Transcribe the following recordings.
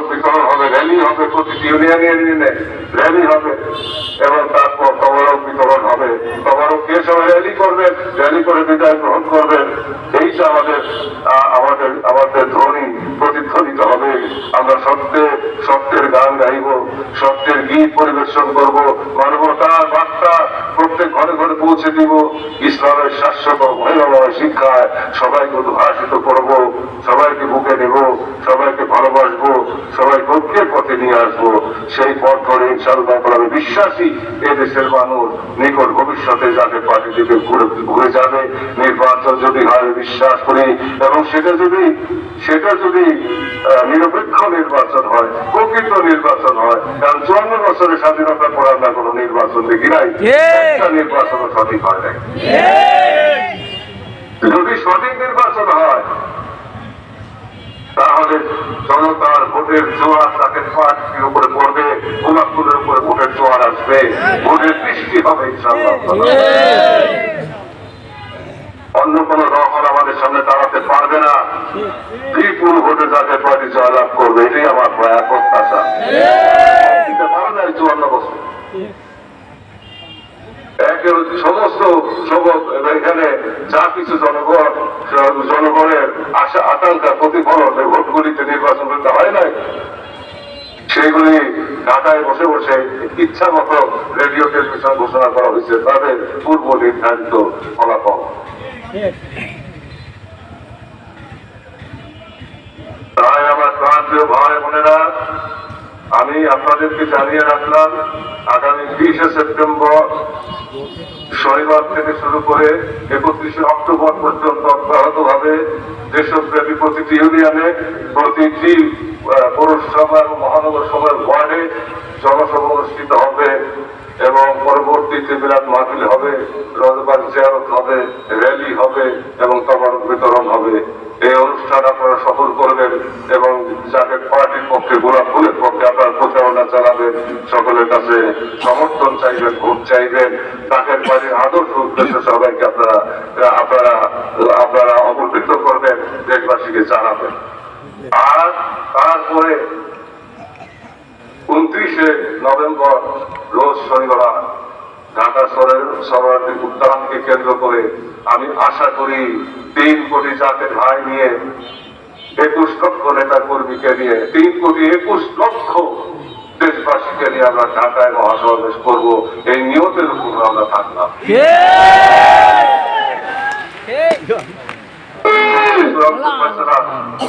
বিতরণ হবে র্যালি হবে প্রতিটি ইউনিয়নে ইউনিয়নে র্যালি হবে। এবং তারপর তবরক বিতরণ হবে। তবরক কে সবাই র্যালি করবেন র্যালি করে বিদায় গ্রহণ করবেন এইটা আমাদের আহ, আমাদের আমাদের ধ্বনি প্রতিধ্বনিত হবে। আমরা সত্যে সত্যের গান গাইব সত্যের গীত পরিবেশন করব মানবতার বার্তা প্রত্যেক ঘরে ঘরে পৌঁছে দিব। ইসলামের শাশ্বত ভয়াবহ শিক্ষায় সবাইকে উদ্ভাসিত করব, সবাইকে বুকে নেব, সবাইকে ভালোবাসবো, সবাই ঐক্যের পথে নিয়ে আসব। সেই পথ ধরে ইনশাআল্লাহ তাআলা আমি বিশ্বাসী এ দেশের মানুষ নিকট ভবিষ্যতে যাতে পার্টি থেকে ঘুরে ঘুরে যাবে। নির্বাচন যদি হয় বিশ্বাস করি। এবং সেটা যদি সেটা যদি নিরপেক্ষ নির্বাচন হয়, প্রকৃত নির্বাচন হয়, কারণ চুয়ান্ন বছরের স্বাধীনতার পর আমরা কোনো নির্বাচন দেখি নাই। নির্বাচন সঠিক হয় নাই। যদি সঠিক নির্বাচন হয় তাহলে জনতার ভোটের জোয়ার তাকে পার্টির উপরে পড়বে গোলাপুরের উপরে ভোটের জোয়ার আসবে। ভোটের বৃষ্টি হবে অন্য কোন দল আমাদের সামনে দাঁড়াতে পারবে না। বিপুল ভোটে জাতীয় পার্টি জয়লাভ করবে এটাই আমার প্রয়াস প্রত্যাশা দিতে পারে না এই চুয়ান্ন বছর একের সমস্ত সবক এখানে যা কিছু জনগণ জনগণের আশা, আকাঙ্ক্ষা, প্রতিফলন এই ভোটগুলিতে নির্বাচন করতে হয় নাই, সেগুলি ঢাকায় বসে বসে ইচ্ছা মতো রেডিও টেলিভিশন ঘোষণা করা হয়েছে, তাদের পূর্ব নির্ধারিত ফলাফল। তাই আমার প্রান্তীয় ভাই বোনেরা আমি আপনাদেরকে জানিয়ে রাখলাম, আগামী বিশে সেপ্টেম্বর শনিবার থেকে শুরু করে একত্রিশে অক্টোবর পর্যন্ত অব্যাহতভাবে দেশব্যাপী প্রতিটি ইউনিয়নে, প্রতিটি পৌরসভা এবং মহানগর সভার ওয়ার্ডে জনসভা অনুষ্ঠিত হবে। এবং পরবর্তীতে বিরাট মাহফিল হবে রজবাগ জিয়ারত হবে, র্যালি হবে এবং তবারক বিতরণ হবে। এই অনুষ্ঠান আপনারা সফল করবেন এবং যাকে পার্টির পক্ষে গোলাপ ফুলের পক্ষে আপনার প্রচারণা চালাবেন। সকলের কাছে সমর্থন চাইবেন, ভোট চাইবেন। তাকে পার্টির আদর্শ উদ্দেশ্য সবাইকে আপনারা আপনারা আপনারা অবহিত করবেন, দেশবাসীকে জানাবেন। আর তারপরে উনত্রিশে নভেম্বর শহরার্থী কেন্দ্র করে আমি আশা করি তিন কোটি জাতের ভাই নিয়ে একুশ লক্ষ নেতা কর্মীকে নিয়ে, তিন কোটি একুশ লক্ষ দেশবাসীকে নিয়ে আমরা ঢাকায় মহাসমাবেশ করব। এই নিয়তের উপর আমরা থাকলাম।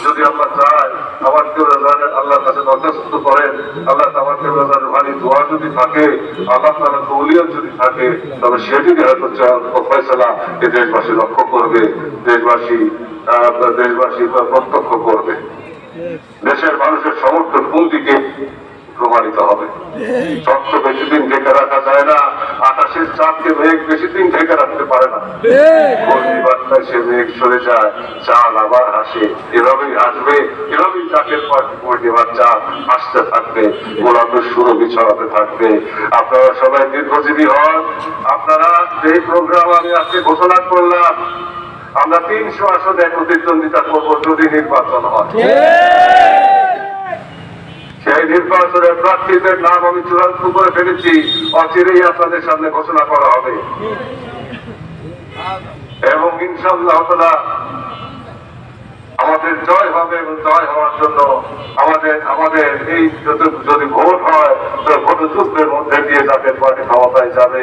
যদি আমরা চাই আমার কাছে করেন আল্লাহ আমার ভারী দোয়া যদি থাকে আল্লাহ যদি থাকে তবে সেটিকে হয়তো এ দেশবাসী লক্ষ্য করবে, দেশবাসী দেশবাসী প্রত্যক্ষ করবে। দেশের মানুষের সমর্থন কোন দিকে প্রমাণিত হবে? সত্য বেশি দিন ঢেকে রাখা যায় না, আকাশের মেঘ বেশি দিন ঢেকে রাখতে পারে না। ঘূর্ণিবার্তায় সে মেঘ সরে যায় চাঁদ আবার হাসে এভাবেই আসবে এভাবেই চাঁদের পর পূর্ণিমার চাঁদ আসতে থাকবে গোলাপের সুরভি ছড়াতে থাকবে। আপনারা সবাই দীর্ঘজীবী হন। আপনারা যে প্রোগ্রাম আমি আজকে ঘোষণা করলাম আমরা তিনশো আসনে প্রতিদ্বন্দ্বিতা করব যদি নির্বাচন হয়। সেই নির্বাচনের প্রার্থীদের নাম আমি চূড়ান্ত করে ফেলেছি। অচিরেই আপনাদের সামনে ঘোষণা করা হবে। এবং ইনশাল্লাহ তাআলা আমাদের জয় হবে এবং জয় হওয়ার জন্য আমাদের আমাদের এই যদি ভোট হয়, তো ভোট যুদ্ধের মধ্যে দিয়ে জাতীয় পার্টি ক্ষমতায় যাবে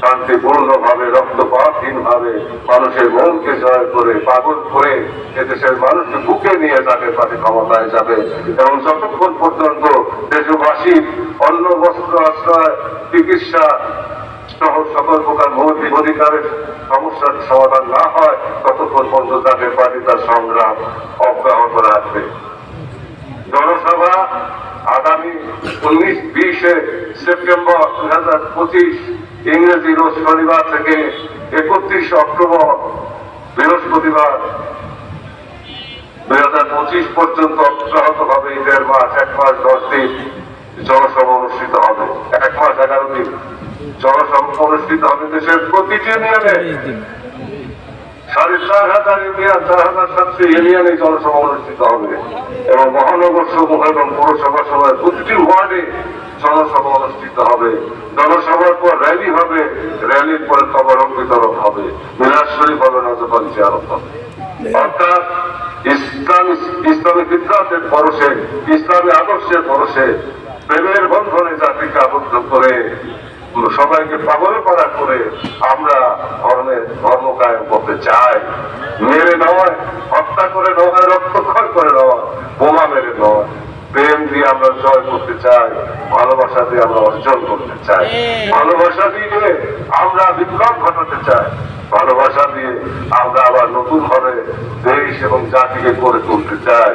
শান্তিপূর্ণ ভাবে রক্তপাতহীন ভাবে মানুষের মনকে জয় করে, পাগল করে এদেশের মানুষকে বুকে নিয়ে জাতীয় পার্টি ক্ষমতায় যাবে। এবং যতক্ষণ পর্যন্ত দেশবাসীর অন্ন বস্ত্র আশ্রয়, চিকিৎসা সহ সকল প্রকার মৌলিক অধিকারের সমস্যার সমাধান না হয়, ততক্ষণ পর্যন্ত তাদের পার্টি সংগ্রাম অব্যাহত রাখবে। জনসভা আগামী উনিশ বিশে সেপ্টেম্বর দুই হাজার পঁচিশ, ইংরেজি রোজ শনিবার থেকে একত্রিশে অক্টোবর বৃহস্পতিবার দুই হাজার পঁচিশ পর্যন্ত অব্যাহত হবে দেড় মাস এক মাস দশ দিন জনসভা অনুষ্ঠিত হবে। এক মাস এগারো দিন। অনুষ্ঠিত হবে দেশের প্রতিটি ইউনিয়নে সাড়ে চার হাজার ইউনিয়ন, চার হাজার সাতশো ইউনিয়নে জনসভা অনুষ্ঠিত হবে। এবং মহানগর সমূহ এবং পৌরসভা সভায় প্রতিটি ওয়ার্ডে জনসভা অনুষ্ঠিত হবে। জনসভার পর র্যালি হবে। র্যালির পরে তবরক বিতরণ হবে। শরীফ হবে নজরবান জিয়ারত হবে। অর্থাৎ ইসলাম, ইসলামী বিদ্যাতের পরশে ইসলামী আদর্শের পরশে প্রেমের বন্ধনে জাতিকে আবদ্ধ করে সবাইকে পাগল করা করে আমরা ধর্মের ধর্ম কায়েম করতে চাই। মেরে নয় হত্যা করে নয় রক্তক্ষয় করে নয় বোমা মেরে নয়। প্রেম দিয়ে আমরা জয় করতে চাই ভালোবাসা দিয়ে আমরা অর্জন করতে চাই। ভালোবাসা দিয়ে আমরা বিপ্লব ঘটাতে চাই। ভালোবাসা দিয়ে আমরা আবার নতুন ভাবে দেশ এবং জাতিকে গড়ে তুলতে চাই।